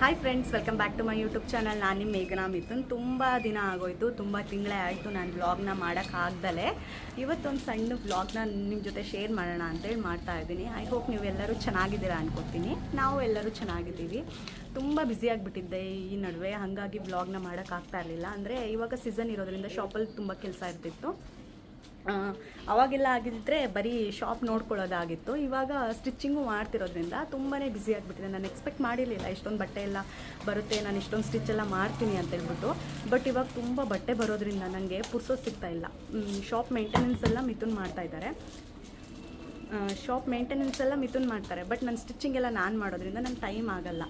Hi friends welcome back to my YouTube channel ನಾನು ನಿಮ್ಮ ಮೇಘನಾ ಮಿಥುನ್. ತುಂಬ ದಿನ ಆಗೋಯ್ತು, ತುಂಬ ತಿಂಗಳೇ ಆಯಿತು ನಾನು ವ್ಲಾಗ್ನ ಮಾಡೋಕ್ಕಾಗ್ದಲೆ ಇವತ್ತೊಂದು ಸಣ್ಣ ವ್ಲಾಗ್ನ ನಿಮ್ಮ ಜೊತೆ ಶೇರ್ ಮಾಡೋಣ ಅಂತೇಳಿ ಮಾಡ್ತಾ ಇದ್ದೀನಿ. ಐ ಹೋಪ್ ನೀವೆಲ್ಲರೂ ಚೆನ್ನಾಗಿದ್ದೀರಾ ಅನ್ಕೋತೀನಿ. ನಾವು ಎಲ್ಲರೂ ಚೆನ್ನಾಗಿದ್ದೀವಿ. ತುಂಬ ಬ್ಯುಸಿಯಾಗಿಬಿಟ್ಟಿದ್ದೆ ಈ ನಡುವೆ. ಹಾಗಾಗಿ ವ್ಲಾಗ್ನ ಮಾಡೋಕ್ಕಾಗ್ತಾ ಇರಲಿಲ್ಲ. ಅಂದರೆ ಇವಾಗ ಸೀಸನ್ ಇರೋದ್ರಿಂದ ಶಾಪಲ್ಲಿ ತುಂಬ ಕೆಲಸ ಇರ್ತಿತ್ತು. ಅವಾಗೆಲ್ಲ ಆಗಿದ್ದರೆ ಬರೀ ಶಾಪ್ ನೋಡ್ಕೊಳ್ಳೋದಾಗಿತ್ತು. ಇವಾಗ ಸ್ಟಿಚ್ಚಿಂಗು ಮಾಡ್ತಿರೋದ್ರಿಂದ ತುಂಬಾ ಬ್ಯುಸಿ ಆಗಿಬಿಟ್ಟಿದೆ. ನಾನು ಎಕ್ಸ್ಪೆಕ್ಟ್ ಮಾಡಿರಲಿಲ್ಲ, ಇಷ್ಟೊಂದು ಬಟ್ಟೆ ಎಲ್ಲ ಬರುತ್ತೆ, ನಾನು ಇಷ್ಟೊಂದು ಸ್ಟಿಚ್ ಎಲ್ಲ ಮಾಡ್ತೀನಿ ಅಂತ ಹೇಳ್ಬಿಟ್ಟು. ಬಟ್ ಇವಾಗ ತುಂಬ ಬಟ್ಟೆ ಬರೋದ್ರಿಂದ ನನಗೆ ಪುರ್ಸೋದು ಸಿಗ್ತಾ ಇಲ್ಲ. ಶಾಪ್ ಮೇಂಟೆನೆನ್ಸ್ ಎಲ್ಲ ಮಿಥುನ್ ಮಾಡ್ತಾ ಇದ್ದಾರೆ. ಶಾಪ್ ಮೇಂಟೆನೆನ್ಸ್ ಎಲ್ಲ ಮಿಥುನ್ ಮಾಡ್ತಾರೆ. ಬಟ್ ನನ್ನ ಸ್ಟಿಚಿಂಗ್ ಎಲ್ಲ ನಾನು ಮಾಡೋದ್ರಿಂದ ನನ್ನ ಟೈಮ್ ಆಗಲ್ಲ.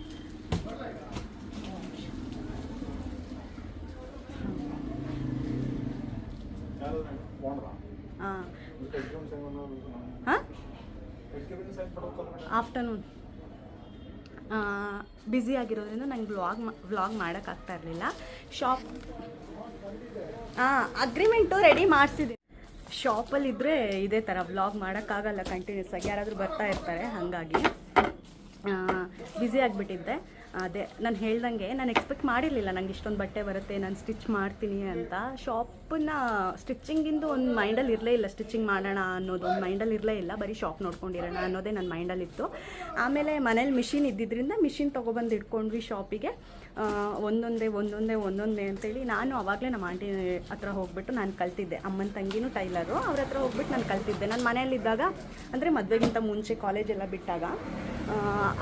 ಹ್ಞೂ ಆಫ್ಟರ್ನೂನ್ ಬ್ಯುಸಿ ಆಗಿರೋದ್ರಿಂದ ನಂಗೆ ವ್ಲಾಗ್ ವ್ಲಾಗ್ ಮಾಡೋಕ್ಕಾಗ್ತಾ ಇರಲಿಲ್ಲ. ಶಾಪ್ ಹಾಂ ಅಗ್ರಿಮೆಂಟು ರೆಡಿ ಮಾಡಿಸಿದ್ದೀನಿ ಶಾಪಲ್ಲಿದ್ದರೆ ಇದೇ ಥರ ವ್ಲಾಗ್ ಮಾಡೋಕ್ಕಾಗಲ್ಲ ಕಂಟಿನ್ಯೂಸ್ ಆಗಿ. ಯಾರಾದರೂ ಬರ್ತಾ ಇರ್ತಾರೆ ಹಾಗಾಗಿ. ಬ್ಯುಸಿ ಆಗಿಬಿಟ್ಟಿದ್ದೆ. ಅದೇ, ನಾನು ಹೇಳ್ದಂಗೆ ನಾನು ಎಕ್ಸ್ಪೆಕ್ಟ್ ಮಾಡಿರಲಿಲ್ಲ. ನಂಗೆ ಇಷ್ಟೊಂದು ಬಟ್ಟೆ ಬರುತ್ತೆ, ನಾನು ಸ್ಟಿಚ್ ಮಾಡ್ತೀನಿ ಅಂತ. ಶಾಪನ್ನ ಸ್ಟಿಚ್ಚಿಂಗಿಂದು ಒಂದು ಮೈಂಡಲ್ಲಿ ಇರಲೇ ಇಲ್ಲ. ಸ್ಟಿಚಿಂಗ್ ಮಾಡೋಣ ಅನ್ನೋದು ಒಂದು ಮೈಂಡಲ್ಲಿ ಇರಲೇ ಇಲ್ಲ. ಬರೀ ಶಾಪ್ ನೋಡ್ಕೊಂಡಿರೋಣ ಅನ್ನೋದೇ ನನ್ನ ಮೈಂಡಲ್ಲಿತ್ತು ಆಮೇಲೆ ಮನೇಲಿ ಮಿಷಿನ್ ಇದ್ದಿದ್ದರಿಂದ ಮಿಷಿನ್ ತೊಗೊಬಂದು ಇಟ್ಕೊಂಡ್ವಿ ಶಾಪಿಗೆ ಒಂದೊಂದೇ ಒಂದೊಂದೇ ಒಂದೊಂದೇ ಅಂತೇಳಿ ನಾನು ಆವಾಗಲೇ ನಮ್ಮ ಆಂಟಿ ಹತ್ರ ಹೋಗ್ಬಿಟ್ಟು ನಾನು ಕಲ್ತಿದ್ದೆ. ಅಮ್ಮನ ತಂಗಿನೂ ಟೈಲರು, ಅವ್ರ ಹತ್ರ ಹೋಗ್ಬಿಟ್ಟು ನಾನು ಕಲ್ತಿದ್ದೆ. ನಾನು ಮನೆಯಲ್ಲಿದ್ದಾಗ ಅಂದರೆ ಮದುವೆಗಿಂತ ಮುಂಚೆ ಕಾಲೇಜೆಲ್ಲ ಬಿಟ್ಟಾಗ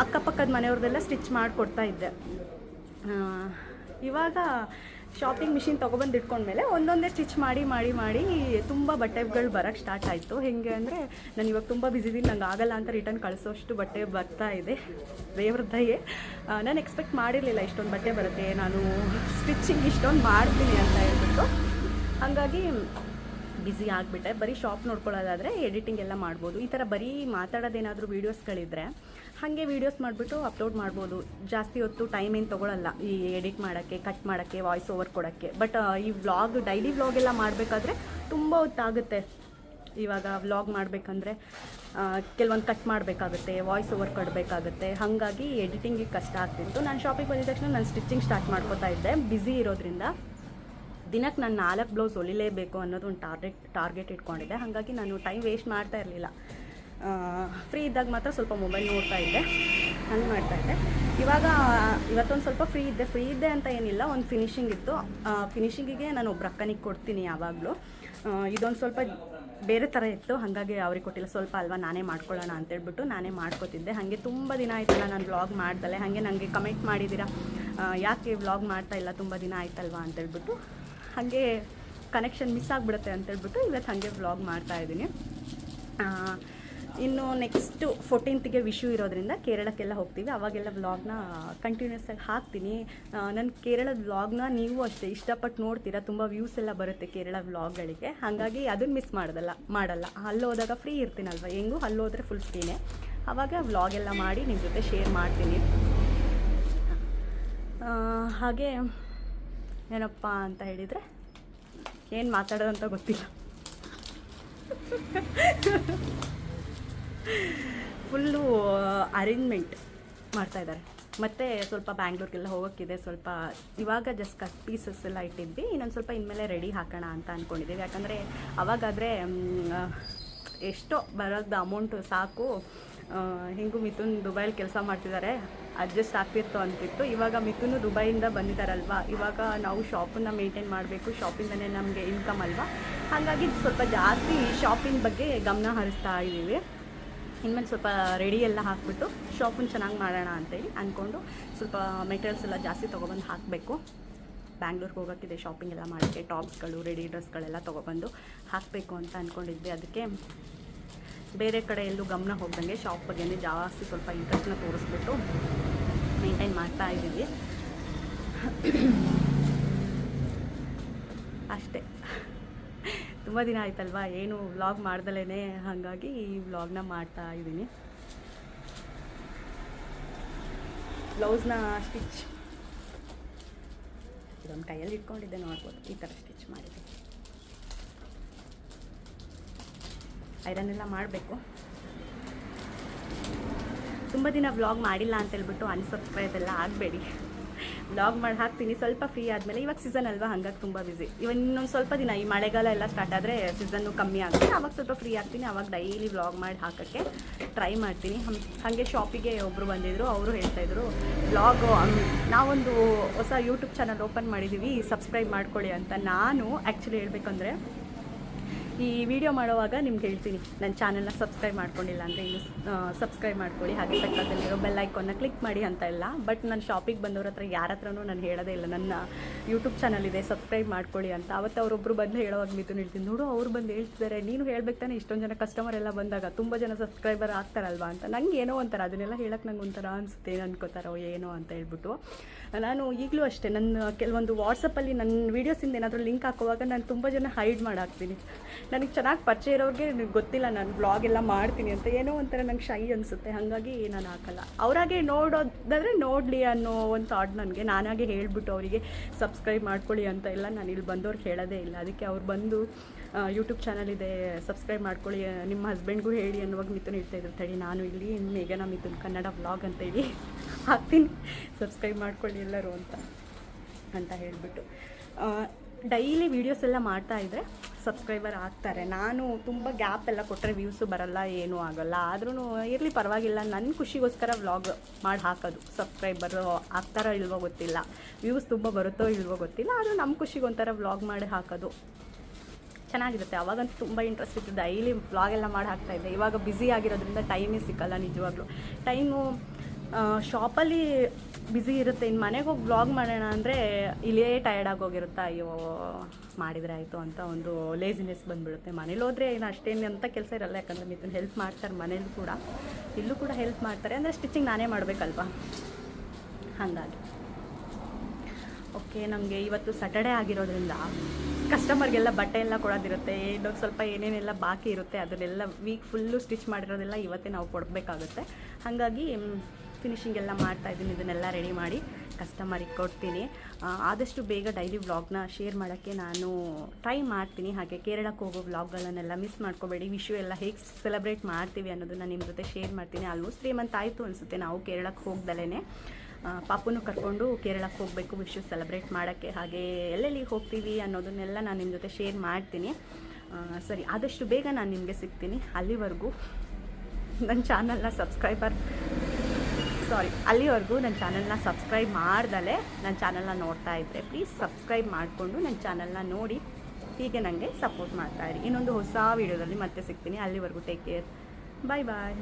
ಅಕ್ಕಪಕ್ಕದ ಮನೆಯವ್ರದ್ದೆಲ್ಲ ಸ್ಟಿಚ್ ಮಾಡಿಕೊಡ್ತಾ ಇದ್ದೆ. ಇವಾಗ ಶಾಪಿಂಗ್ ಮಿಷಿನ್ ತೊಗೊಬಂದು ಇಟ್ಕೊಂಡ್ಮೇಲೆ ಒಂದೊಂದೇ ಸ್ಟಿಚ್ ಮಾಡಿ ಮಾಡಿ ಮಾಡಿ ತುಂಬ ಬಟ್ಟೆಗಳು ಬರೋಕ್ಕೆ ಸ್ಟಾರ್ಟ್ ಆಯಿತು. ಹೇಗೆ ಅಂದರೆ ನಾನು ಇವಾಗ ತುಂಬ ಬಿಸಿ ಇದ್ದೀನಿ ನಂಗೆ ಆಗಲ್ಲ ಅಂತ ರಿಟರ್ನ್ ಕಳಿಸೋಷ್ಟು ಬಟ್ಟೆ ಬರ್ತಾ ಇದೆ. ದೇವ್ರ ನಾನು ಎಕ್ಸ್ಪೆಕ್ಟ್ ಮಾಡಿರಲಿಲ್ಲ ಇಷ್ಟೊಂದು ಬಟ್ಟೆ ಬರುತ್ತೆ, ನಾನು ಸ್ಟಿಚಿಂಗ್ ಇಷ್ಟೊಂದು ಮಾಡ್ತೀನಿ ಅಂತ ಹೇಳ್ಬಿಟ್ಟು. ಹಾಗಾಗಿ ಬ್ಯುಸಿ ಆಗಿಬಿಟ್ಟೆ. ಬರೀ ಶಾಪ್ ನೋಡ್ಕೊಳ್ಳೋದಾದರೆ ಎಡಿಟಿಂಗ್ ಎಲ್ಲ ಮಾಡ್ಬೋದು. ಈ ಥರ ಬರೀ ಮಾತಾಡೋದೇನಾದರೂ ವೀಡಿಯೋಸ್ಗಳಿದ್ರೆ ಹಾಗೆ ವೀಡಿಯೋಸ್ ಮಾಡಿಬಿಟ್ಟು ಅಪ್ಲೋಡ್ ಮಾಡ್ಬೋದು. ಜಾಸ್ತಿ ಹೊತ್ತು ಟೈಮ್ ಏನು ತೊಗೊಳಲ್ಲ. ಈ ಎಡಿಟ್ ಮಾಡೋಕ್ಕೆ ಕಟ್ ಮಾಡೋಕ್ಕೆ ವಾಯ್ಸ್ ಓವರ್ ಕೊಡೋಕ್ಕೆ. ಬಟ್ ಈ ವ್ಲಾಗ್ ಡೈಲಿ ವ್ಲಾಗ್ ಎಲ್ಲ ಮಾಡಬೇಕಾದ್ರೆ ತುಂಬ ಹೊತ್ತಾಗುತ್ತೆ. ಇವಾಗ ವ್ಲಾಗ್ ಮಾಡಬೇಕಂದ್ರೆ ಕೆಲವೊಂದು ಕಟ್ ಮಾಡಬೇಕಾಗುತ್ತೆ ವಾಯ್ಸ್ ಓವರ್ ಕೊಡಬೇಕಾಗುತ್ತೆ. ಹಾಗಾಗಿ ಎಡಿಟಿಂಗಿಗೆ ಕಷ್ಟ ಆಗ್ತಿತ್ತು. ನಾನು ಶಾಪಿಗೆ ಬಂದಿದ ತಕ್ಷಣ ನಾನು ಸ್ಟಿಚಿಂಗ್ ಸ್ಟಾರ್ಟ್ ಮಾಡ್ಕೋತಾ ಇದ್ದೆ. ಬ್ಯುಸಿ ಇರೋದ್ರಿಂದ ದಿನಕ್ಕೆ ನಾನು ನಾಲ್ಕು ಬ್ಲೌಸ್ ಹೊಲಿಲೇಬೇಕು ಅನ್ನೋದು ಒಂದು ಟಾರ್ಗೆಟ್ ಟಾರ್ಗೆಟ್ ಇಟ್ಕೊಂಡಿದ್ದೆ. ಹಾಗಾಗಿ ನಾನು ಟೈಮ್ ವೇಸ್ಟ್ ಮಾಡ್ತಾ ಇರಲಿಲ್ಲ. ಫ್ರೀ ಇದ್ದಾಗ ಮಾತ್ರ ಸ್ವಲ್ಪ ಮೊಬೈಲ್ ನೋಡ್ತಾ ಇದ್ದೆ. ಹಂಗೆ ಮಾಡ್ತಾ ಇದ್ದೆ. ಇವಾಗ, ಇವತ್ತೊಂದು ಸ್ವಲ್ಪ ಫ್ರೀ ಇದ್ದೆ. ಫ್ರೀ ಇದ್ದೆ ಅಂತ ಏನಿಲ್ಲ, ಒಂದು ಫಿನಿಶಿಂಗ್ ಇತ್ತು. ಫಿನಿಷಿಂಗಿಗೆ ನಾನು ಒಬ್ರು ಅಕ್ಕನಿಗೆ ಕೊಡ್ತೀನಿ ಯಾವಾಗಲೂ. ಇದೊಂದು ಸ್ವಲ್ಪ ಬೇರೆ ಥರ ಇತ್ತು. ಹಾಗಾಗಿ ಅವ್ರಿಗೆ ಕೊಟ್ಟಿಲ್ಲ. ಸ್ವಲ್ಪ ಅಲ್ವಾ, ನಾನೇ ಮಾಡ್ಕೊಳ್ಳೋಣ ಅಂತೇಳ್ಬಿಟ್ಟು ನಾನೇ ಮಾಡ್ಕೋತಿದ್ದೆ. ಹಾಗೆ ತುಂಬ ದಿನ ಆಯ್ತಲ್ಲ ನಾನು ವ್ಲಾಗ್ ಮಾಡ್ದಲೆ. ಹಾಗೆ ನನಗೆ ಕಮೆಂಟ್ ಮಾಡಿದ್ದೀರಾ ಯಾಕೆ ವ್ಲಾಗ್ ಮಾಡ್ತಾ ಇಲ್ಲ, ತುಂಬ ದಿನ ಆಯ್ತಲ್ವಾ ಅಂತೇಳ್ಬಿಟ್ಟು ಹಾಗೆ ಕನೆಕ್ಷನ್ ಮಿಸ್ ಆಗಿಬಿಡುತ್ತೆ ಅಂತೇಳ್ಬಿಟ್ಟು ಇವತ್ತು ಹಾಗೆ ವ್ಲಾಗ್ ಮಾಡ್ತಾ ಇದ್ದೀನಿ. ಇನ್ನು ನೆಕ್ಸ್ಟು ಫೋರ್ಟೀನ್ತ್ಗೆ ವಿಶು ಇರೋದ್ರಿಂದ ಕೇರಳಕ್ಕೆಲ್ಲ ಹೋಗ್ತೀವಿ. ಅವಾಗೆಲ್ಲ ವ್ಲಾಗ್ನ ಕಂಟಿನ್ಯೂಸ್ ಆಗಿ ಹಾಕ್ತೀನಿ. ನನ್ನ ಕೇರಳದ ವ್ಲಾಗ್ನ ನೀವು ಅಷ್ಟೇ ಇಷ್ಟಪಟ್ಟು ನೋಡ್ತೀರಾ. ತುಂಬ ವ್ಯೂಸ್ ಎಲ್ಲ ಬರುತ್ತೆ ಕೇರಳ ವ್ಲಾಗ್ಗಳಿಗೆ ಹಾಗಾಗಿ ಅದನ್ನು ಮಿಸ್ ಮಾಡೋದಲ್ಲ, ಮಾಡಲ್ಲ. ಅಲ್ಲಿ ಹೋದಾಗ ಫ್ರೀ ಇರ್ತೀನಲ್ವ? ಹೆಂಗೂ ಅಲ್ಲೋದ್ರೆ ಫುಲ್ ಫ್ರೀನೇ ಅವಾಗ ವ್ಲಾಗ್ ಎಲ್ಲ ಮಾಡಿ ನಿಮ್ಮ ಜೊತೆ ಶೇರ್ ಮಾಡ್ತೀನಿ. ಹಾಗೆ ಏನಪ್ಪ ಅಂತ ಹೇಳಿದರೆ, ಏನು ಮಾತಾಡೋದು ಅಂತ ಗೊತ್ತಿಲ್ಲ. ಫುಲ್ಲು ಅರೇಂಜ್ಮೆಂಟ್ ಮಾಡ್ತಾ ಇದ್ದಾರೆ. ಮತ್ತು ಸ್ವಲ್ಪ ಬ್ಯಾಂಗ್ಳೂರ್ಗೆಲ್ಲ ಹೋಗೋಕ್ಕಿದೆ, ಸ್ವಲ್ಪ ಇವಾಗ ಜಸ್ಟ್ ಕಟ್ ಪೀಸಸ್ ಎಲ್ಲ ಇಟ್ಟಿದ್ವಿ. ಇನ್ನೊಂದು ಸ್ವಲ್ಪ ಇನ್ಮೇಲೆ ರೆಡಿ ಹಾಕೋಣ ಅಂತ ಅಂದ್ಕೊಂಡಿದ್ದೀವಿ ಯಾಕಂದರೆ ಅವಾಗಾದರೆ ಎಷ್ಟೋ ಬರೋದು ಅಮೌಂಟು ಸಾಕು. ಹಿಂಗೂ ಮಿಥುನ್ ದುಬೈಲಿ ಕೆಲಸ ಮಾಡ್ತಿದ್ದಾರೆ. ಅಡ್ಜಸ್ಟ್ ಆಗ್ತಿತ್ತು ಅಂತಿತ್ತು. ಇವಾಗ ಮಿಥುನು ದುಬೈಯಿಂದ ಬಂದಿದ್ದಾರಲ್ವಾ? ಇವಾಗ ನಾವು ಶಾಪನ್ನು ಮೇಂಟೈನ್ ಮಾಡಬೇಕು. ಶಾಪಿಂದನೇ ನಮಗೆ ಇನ್ಕಮ್ ಅಲ್ವಾ? ಹಾಗಾಗಿ ಸ್ವಲ್ಪ ಜಾಸ್ತಿ ಶಾಪಿಂಗ್ ಬಗ್ಗೆ ಗಮನ ಹರಿಸ್ತಾ ಇದ್ದೀವಿ. ಇನ್ಮೇಲೆ ಸ್ವಲ್ಪ ರೆಡಿ ಎಲ್ಲ ಹಾಕ್ಬಿಟ್ಟು ಶಾಪನ್ನು ಚೆನ್ನಾಗಿ ಮಾಡೋಣ ಅಂತೇಳಿ ಅಂದ್ಕೊಂಡು ಸ್ವಲ್ಪ ಮೆಟೀರಿಯಲ್ಸ್ ಎಲ್ಲ ಜಾಸ್ತಿ ತೊಗೊಬಂದು ಹಾಕಬೇಕು. ಬ್ಯಾಂಗ್ಳೂರ್ಗೆ ಹೋಗೋಕ್ಕಿದೆ ಶಾಪಿಂಗ್ ಎಲ್ಲ ಮಾಡೋಕ್ಕೆ ಟಾಪ್ಸ್ಗಳು ರೆಡಿ ಡ್ರೆಸ್ಗಳೆಲ್ಲ ತೊಗೊಬಂದು ಹಾಕಬೇಕು ಅಂತ ಅಂದ್ಕೊಂಡಿದ್ದೆ ಅದಕ್ಕೆ ಬೇರೆ ಕಡೆ ಎಲ್ಲೂ ಗಮನ ಹೋಗ್ದಂಗೆ ಶಾಪ್ ಬಗ್ಗೆನೇ ಜಾಸ್ತಿ ಸ್ವಲ್ಪ ಇಂಟ್ರೆಸ್ಟ್ನ ತೋರಿಸ್ಬಿಟ್ಟು ಮೇಂಟೈನ್ ಮಾಡ್ತಾ ಇದ್ದೀವಿ ಅಷ್ಟೇ. ತುಂಬ ದಿನ ಆಯ್ತಲ್ವಾ? ಏನು ವ್ಲಾಗ್ ಮಾಡ್ದಲೇ ಹಾಗಾಗಿ ಈ ವ್ಲಾಗ್ನ ಮಾಡ್ತಾ ಇದ್ದೀನಿ. ಬ್ಲೌಸ್ನ ಸ್ಟಿಚ್ ಇದೊಂದು ಕೈಯಲ್ಲಿ ಇಟ್ಕೊಂಡಿದ್ದೆ, ನೋಡ್ಬೋದು. ಈ ಥರ ಸ್ಟಿಚ್ ಮಾಡಿದೆ. ಐರನ್ ಎಲ್ಲ ಮಾಡಬೇಕು. ತುಂಬ ದಿನ ವ್ಲಾಗ್ ಮಾಡಿಲ್ಲ ಅಂತೇಳ್ಬಿಟ್ಟು ಅನ್ಸಬ್ಸ್ಕ್ರೈಬ್ ಎಲ್ಲ ಆಗಬೇಡಿ. ವ್ಲಾಗ್ ಮಾಡಿ ಹಾಕ್ತೀನಿ. ಸ್ವಲ್ಪ ಫ್ರೀ ಆದಮೇಲೆ ಇವಾಗ ಸೀಸನ್ ಅಲ್ವಾ? ಹಂಗಾಗಿ ತುಂಬ ಬ್ಯುಸಿ ಇವನ್ ಇನ್ನೊಂದು ಸ್ವಲ್ಪ ದಿನ ಈ ಮಳೆಗಾಲ ಎಲ್ಲ ಸ್ಟಾರ್ಟ್ ಆದರೆ ಸೀಸನ್ನು ಕಮ್ಮಿ ಆಗುತ್ತೆ. ಆವಾಗ ಸ್ವಲ್ಪ ಫ್ರೀ ಆಗ್ತೀನಿ. ಆವಾಗ ಡೈಲಿ ವ್ಲಾಗ್ ಮಾಡಿ ಹಾಕೋಕ್ಕೆ ಟ್ರೈ ಮಾಡ್ತೀನಿ. ಹಂಗೆ ಶಾಪಿಗೆ ಒಬ್ಬರು ಬಂದಿದ್ದರು ಅವರು ಹೇಳ್ತಾಯಿದ್ರು ವ್ಲಾಗು ನಾವೊಂದು ಹೊಸ ಯೂಟ್ಯೂಬ್ ಚಾನಲ್ ಓಪನ್ ಮಾಡಿದ್ದೀವಿ ಸಬ್ಸ್ಕ್ರೈಬ್ ಮಾಡ್ಕೊಳ್ಳಿ ಅಂತ. ನಾನು ಆ್ಯಕ್ಚುಲಿ ಹೇಳ್ಬೇಕಂದ್ರೆ ಈ ವಿಡಿಯೋ ಮಾಡುವಾಗ ನಿಮ್ಗೆ ಹೇಳ್ತೀನಿ, ನನ್ನ ಚಾನಲ್ನ ಸಬ್ಸ್ಕ್ರೈಬ್ ಮಾಡ್ಕೊಂಡಿಲ್ಲ ಅಂದರೆ ಇನ್ನು ಸಬ್ಸ್ಕ್ರೈಬ್ ಮಾಡ್ಕೊಳ್ಳಿ. ಹಾಗೆ ಪಕ್ಕದಲ್ಲಿರೋ ಬೆಲ್ ಐಕಾನ್ನ ಕ್ಲಿಕ್ ಮಾಡಿ ಅಂತ ಇಲ್ಲ. ಬಟ್ ನನ್ನ ಶಾಪಿಗೆ ಬಂದವ್ರ ಹತ್ರ ಯಾರ ಹತ್ರನೂ ನಾನು ಹೇಳೋದೇ ಇಲ್ಲ. ನನ್ನ ಯೂಟ್ಯೂಬ್ ಚಾನಲ್ ಇದೆ, ಸಬ್ಸ್ಕ್ರೈಬ್ ಮಾಡ್ಕೊಳ್ಳಿ ಅಂತ. ಅವತ್ತು ಅವರೊಬ್ಬರು ಬಂದು ಹೇಳೋವಾಗ ಮಿಥುನ್ ಹೇಳ್ತೀನಿ ನೋಡು, ಅವ್ರು ಬಂದು ಹೇಳ್ತಿದ್ದಾರೆ. ನೀನು ಹೇಳ್ಬೇಕು ತಾನೆ ಇಷ್ಟೊಂದು ಜನ ಕಸ್ಟಮರ್ ಎಲ್ಲ ಬಂದಾಗ ತುಂಬ ಜನ ಸಬ್ಸ್ಕ್ರೈಬರ್ ಆಗ್ತಾರಲ್ವಾ ಅಂತ. ನಂಗೆ ಏನೋ ಒಂಥರ, ಅದನ್ನೆಲ್ಲ ಹೇಳಕ್ಕೆ ನಂಗೆ ಒಂಥರ ಅನಿಸುತ್ತೆ. ಏನು ಅನ್ಕೋತಾರೋ ಏನೋ ಅಂತ ಹೇಳ್ಬಿಟ್ಟು. ನಾನು ಈಗಲೂ ಅಷ್ಟೇ ನನ್ನ ಕೆಲವೊಂದು ವಾಟ್ಸಪ್ಪಲ್ಲಿ ನನ್ನ ವೀಡಿಯೋಸಿಂದ ಏನಾದರೂ ಲಿಂಕ್ ಹಾಕುವಾಗ ನಾನು ತುಂಬ ಜನ ಹೈಡ್ ಮಾಡಾಕ್ತೀನಿ. ನನಗೆ ಚೆನ್ನಾಗಿ ಪರಿಚಯ ಇರೋರಿಗೆ ಗೊತ್ತಿಲ್ಲ, ನಾನು ಬ್ಲಾಗ್ ಎಲ್ಲ ಮಾಡ್ತೀನಿ ಅಂತ ಏನೋ ಒಂಥರ ನಂಗೆ ಶೈ ಅನಿಸುತ್ತೆ. ಹಾಗಾಗಿ ನಾನು ಹಾಕಲ್ಲ. ಅವರಾಗೆ ನೋಡೋದಾದರೆ ನೋಡಲಿ ಅನ್ನೋ ಒಂದು ಥಾಟ್ ನನಗೆ. ನಾನಾಗೆ ಹೇಳಿಬಿಟ್ಟು ಅವರಿಗೆ ಸಬ್ಸ್ಕ್ರೈಬ್ ಮಾಡ್ಕೊಳ್ಳಿ ಅಂತ ಎಲ್ಲ ನಾನು ಇಲ್ಲಿ ಬಂದವ್ರಿಗೆ ಹೇಳೋದೇ ಇಲ್ಲ. ಅದಕ್ಕೆ ಅವ್ರು ಬಂದು ಯೂಟ್ಯೂಬ್ ಚಾನಲ್ ಇದೆ ಸಬ್ಸ್ಕ್ರೈಬ್ ಮಾಡ್ಕೊಳ್ಳಿ. ನಿಮ್ಮ ಹಸ್ಬೆಂಡ್ಗೂ ಹೇಳಿ ಅನ್ನುವಾಗ ಮಿಥುನ್ ಇರ್ತಾ ಇದ್ರು, ತಡಿ, ನಾನು ಇಲ್ಲಿ ಮೇಘನ ಮಿಥುನ್ ಕನ್ನಡ ವ್ಲಾಗ್ ಅಂತ ಹೇಳಿ ಹಾಕ್ತೀನಿ. ಸಬ್ಸ್ಕ್ರೈಬ್ ಮಾಡ್ಕೊಳ್ಳಿ ಎಲ್ಲರೂ ಅಂತ ಅಂತ ಹೇಳಿಬಿಟ್ಟು. ಡೈಲಿ ವೀಡಿಯೋಸ್ ಎಲ್ಲ ಮಾಡ್ತಾ ಇದ್ದರೆ ಸಬ್ಸ್ಕ್ರೈಬರ್ ಆಗ್ತಾರೆ. ನಾನು ತುಂಬ ಗ್ಯಾಪ್ ಎಲ್ಲ ಕೊಟ್ಟರೆ ವ್ಯೂಸು ಬರಲ್ಲ, ಏನೂ ಆಗಲ್ಲ. ಆದ್ರೂ ಇರಲಿ ಪರವಾಗಿಲ್ಲ ನನ್ನ ಖುಷಿಗೋಸ್ಕರ ವ್ಲಾಗ್ ಮಾಡಿ ಹಾಕೋದು. ಸಬ್ಸ್ಕ್ರೈಬರು ಆಗ್ತಾರೋ ಇಲ್ವೋ ಗೊತ್ತಿಲ್ಲ. ವ್ಯೂಸ್ ತುಂಬ ಬರುತ್ತೋ ಇಲ್ವೋ ಗೊತ್ತಿಲ್ಲ, ಆದರೂ ನಮ್ಮ ಖುಷಿಗೊಂಥರ ವ್ಲಾಗ್ ಮಾಡಿ ಹಾಕೋದು. ಚೆನ್ನಾಗಿರುತ್ತೆ. ಅವಾಗಂತೂ ತುಂಬ ಇಂಟ್ರೆಸ್ಟ್ ಇತ್ತು. ಡೈಲಿ ವ್ಲಾಗ್ ಎಲ್ಲ ಮಾಡಿ ಹಾಕ್ತಾ ಇದ್ದೆ. ಇವಾಗ ಬ್ಯುಸಿ ಆಗಿರೋದ್ರಿಂದ ಟೈಮೇ ಸಿಕ್ಕಲ್ಲ ನಿಜವಾಗ್ಲೂ. ಟೈಮು ಶಾಪಲ್ಲಿ ಬ್ಯುಸಿ ಇರುತ್ತೆ. ಇನ್ನು ಮನೆಗೆ ಹೋಗಿ ಬ್ಲಾಗ್ ಮಾಡೋಣ ಅಂದರೆ ಇಲ್ಲೇ ಟಯರ್ಡ್ ಆಗೋಗಿರುತ್ತೆ ಅಯ್ಯೋ, ಮಾಡಿದರೆ ಆಯಿತು ಅಂತ ಒಂದು ಲೇಸಿನೆಸ್ ಬಂದುಬಿಡುತ್ತೆ. ಮನೇಲಿ ಹೋದರೆ ಏನು ಅಷ್ಟೇನು ಅಂತ ಕೆಲಸ ಇರಲ್ಲ. ಯಾಕಂದರೆ ಮಿಥುನ್ ಹೆಲ್ಪ್ ಮಾಡ್ತಾರೆ ಮನೇಲಿ ಕೂಡ. ಇಲ್ಲೂ ಕೂಡ ಹೆಲ್ಪ್ ಮಾಡ್ತಾರೆ. ಅಂದರೆ ಸ್ಟಿಚಿಂಗ್ ನಾನೇ ಮಾಡಬೇಕಲ್ವಾ? ಹಾಗಾಗಿ. ಓಕೆ ನಮಗೆ ಇವತ್ತು ಸ್ಯಾಟರ್ಡೇ ಆಗಿರೋದ್ರಿಂದ ಕಸ್ಟಮರ್ಗೆಲ್ಲ ಬಟ್ಟೆ ಎಲ್ಲ ಕೊಡೋದಿರುತ್ತೆ. ಏನೋ ಸ್ವಲ್ಪ ಏನೇನೆಲ್ಲ ಬಾಕಿ ಇರುತ್ತೆ, ಅದನ್ನೆಲ್ಲ ವೀಕ್ ಫುಲ್ಲು ಸ್ಟಿಚ್ ಮಾಡಿರೋದೆಲ್ಲ ಇವತ್ತೇ ನಾವು ಕೊಡಬೇಕಾಗುತ್ತೆ. ಹಾಗಾಗಿ ಫಿನಿಶಿಂಗ್ ಎಲ್ಲ ಮಾಡ್ತಾ ಇದ್ದೀನಿ, ಇದನ್ನೆಲ್ಲ ರೆಡಿ ಮಾಡಿ ಕಸ್ಟಮರಿಗೆ ಕೊಡ್ತೀನಿ. ಆದಷ್ಟು ಬೇಗ ಡೈಲಿ ವ್ಲಾಗ್ನ ಶೇರ್ ಮಾಡೋಕ್ಕೆ ನಾನು ಟ್ರೈ ಮಾಡ್ತೀನಿ. ಹಾಗೆ ಕೇರಳಕ್ಕೆ ಹೋಗೋ ವ್ಲಾಗ್ಗಳನ್ನೆಲ್ಲ ಮಿಸ್ ಮಾಡ್ಕೋಬೇಡಿ. ವಿಶು ಎಲ್ಲ ಹೇಗೆ ಸೆಲೆಬ್ರೇಟ್ ಮಾಡ್ತೀವಿ ಅನ್ನೋದನ್ನ ನಿಮ್ಮ ಜೊತೆ ಶೇರ್ ಮಾಡ್ತೀನಿ. ಆಲ್ಮೋಸ್ಟ್ ತ್ರೀ ಮಂತ್ ಆಯಿತು ಅನಿಸುತ್ತೆ ನಾವು ಕೇರಳಕ್ಕೆ ಹೋಗ್ದಲೇ ಪಾಪುನು ಕರ್ಕೊಂಡು ಕೇರಳಕ್ಕೆ ಹೋಗಬೇಕು ವಿಶು ಸೆಲೆಬ್ರೇಟ್ ಮಾಡೋಕ್ಕೆ. ಹಾಗೆ ಎಲ್ಲೆಲ್ಲಿ ಹೋಗ್ತೀವಿ ಅನ್ನೋದನ್ನೆಲ್ಲ ನಾನು ನಿಮ್ಮ ಜೊತೆ ಶೇರ್ ಮಾಡ್ತೀನಿ. ಸರಿ, ಆದಷ್ಟು ಬೇಗ ನಾನು ನಿಮಗೆ ಸಿಗ್ತೀನಿ ಅಲ್ಲಿವರೆಗೂ. ನನ್ನ ಚಾನಲ್ನ ಸಬ್ಸ್ಕ್ರೈಬರ್ ಸಾರಿ, ಅಲ್ಲಿವರೆಗೂ ನನ್ನ ಚಾನಲ್ನ ಸಬ್ಸ್ಕ್ರೈಬ್ ಮಾಡ್ದಲೇ ನನ್ನ ಚಾನಲ್ನ ನೋಡ್ತಾ ಇದ್ದರೆ ಪ್ಲೀಸ್ ಸಬ್ಸ್ಕ್ರೈಬ್ ಮಾಡಿಕೊಂಡು ನನ್ನ ಚಾನಲ್ನ ನೋಡಿ. ಹೀಗೆ ನನಗೆ ಸಪೋರ್ಟ್ ಮಾಡ್ತಾ ಇರಿ. ಇನ್ನೊಂದು ಹೊಸ ವೀಡಿಯೋದಲ್ಲಿ ಮತ್ತೆ ಸಿಗ್ತೀನಿ. ಅಲ್ಲಿವರೆಗೂ ಟೇಕ್ ಕೇರ್ ಬಾಯ್ ಬಾಯ್